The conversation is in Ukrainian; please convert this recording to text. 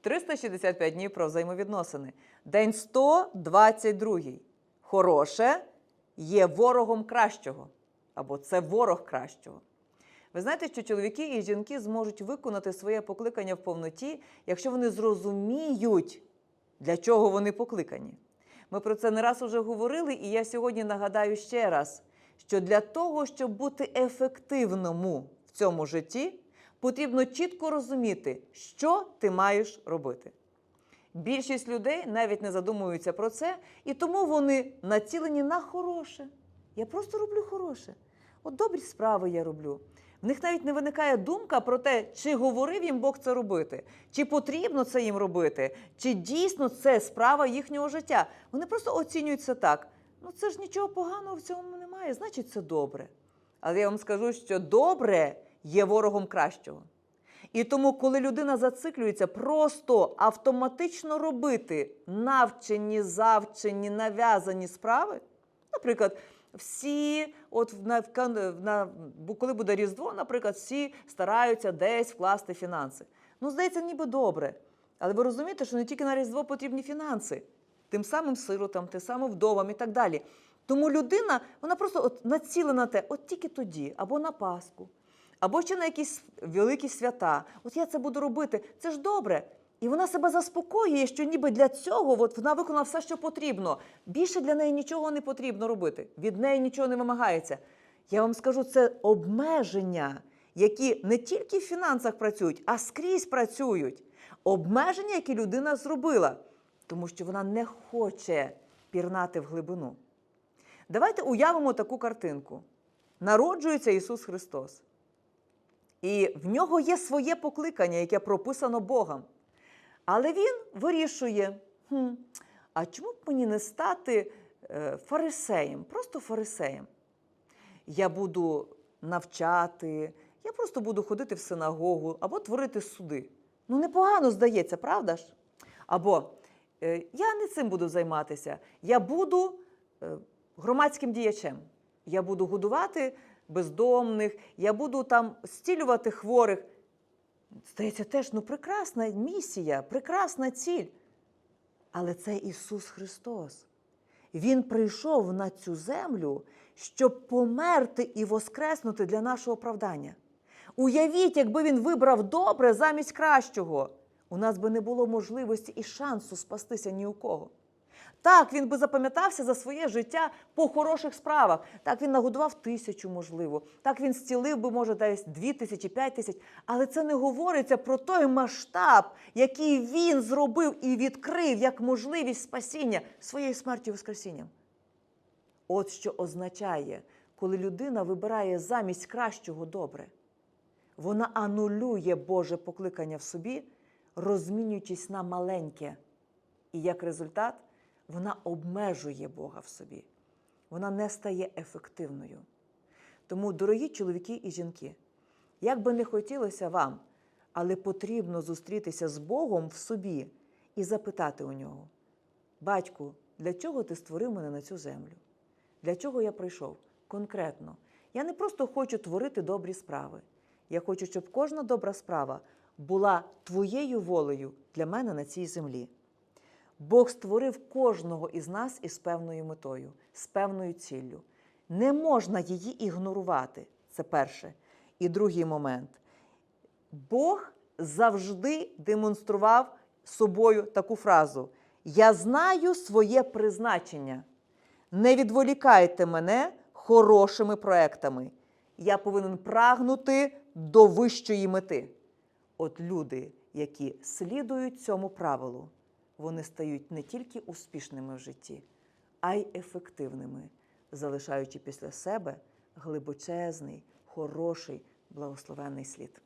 365 днів про взаємовідносини. День 122. Хороше є ворогом кращого. Або це ворог кращого. Ви знаєте, що чоловіки і жінки зможуть виконати своє покликання в повноті, якщо вони зрозуміють, для чого вони покликані. Ми про це не раз уже говорили, і я сьогодні нагадаю ще раз, що для того, щоб бути ефективному в цьому житті, потрібно чітко розуміти, що ти маєш робити. Більшість людей навіть не задумуються про це, і тому вони націлені на хороше. Я просто роблю хороше. От добрі справи я роблю. В них навіть не виникає думка про те, чи говорив їм Бог це робити, чи потрібно це їм робити, чи дійсно це справа їхнього життя. Вони просто оцінюють це так. Ну це ж нічого поганого в цьому немає, значить, це добре. Але я вам скажу, що добре є ворогом кращого. І тому, коли людина зациклюється просто автоматично робити навчені, завчені, нав'язані справи, наприклад, всі, от на, на, коли буде Різдво, наприклад, всі стараються десь вкласти фінанси. Ну, здається, ніби добре. Але ви розумієте, що не тільки на Різдво потрібні фінанси, тим самим сиротам, тим самим вдовам і так далі. Тому людина, вона просто от націлена на те, от тільки тоді, або на Пасху, або ще на якісь великі свята. От я це буду робити. Це ж добре. І вона себе заспокоює, що ніби для цього от вона виконала все, що потрібно. Більше для неї нічого не потрібно робити. Від неї нічого не вимагається. Я вам скажу, це обмеження, які не тільки в фінансах працюють, а скрізь працюють. Обмеження, які людина зробила, тому що вона не хоче пірнати в глибину. Давайте уявимо таку картинку. Народжується Ісус Христос. І в нього є своє покликання, яке прописано Богом. Але він вирішує: хм, а чому б мені не стати е, фарисеєм, просто фарисеєм? Я буду навчати, я просто буду ходити в синагогу або творити суди. Ну, непогано здається, правда ж? Або е, я не цим буду займатися, я буду е, громадським діячем. Я буду годувати бездомних, я буду там зцілювати хворих. Здається, теж ну, прекрасна місія, прекрасна ціль. Але це Ісус Христос. Він прийшов на цю землю, щоб померти і воскреснути для нашого оправдання. Уявіть, якби він вибрав добре замість кращого, у нас би не було можливості і шансу спастися ні у кого. Так, він би запам'ятався за своє життя по хороших справах. Так він нагодував тисячу, можливо. Так він зцілив би, може, десь дві тисячі, п'ять тисяч. Але це не говориться про той масштаб, який він зробив і відкрив як можливість спасіння своєю смертю і воскресінням. От що означає, коли людина вибирає замість кращого добре. Вона анулює Боже покликання в собі, розмінюючись на маленьке. І як результат, вона обмежує Бога в собі. Вона не стає ефективною. Тому, дорогі чоловіки і жінки, як би не хотілося вам, але потрібно зустрітися з Богом в собі і запитати у нього: Батьку, для чого ти створив мене на цю землю? Для чого я прийшов? Конкретно. Я не просто хочу творити добрі справи. Я хочу, щоб кожна добра справа була твоєю волею для мене на цій землі. Бог створив кожного із нас із певною метою, з певною ціллю. Не можна її ігнорувати. Це перше. І другий момент. Бог завжди демонстрував собою таку фразу: Я знаю своє призначення. Не відволікайте мене хорошими проектами. Я повинен прагнути до вищої мети. От люди, які слідують цьому правилу, вони стають не тільки успішними в житті, а й ефективними, залишаючи після себе глибочезний, хороший, благословенний слід.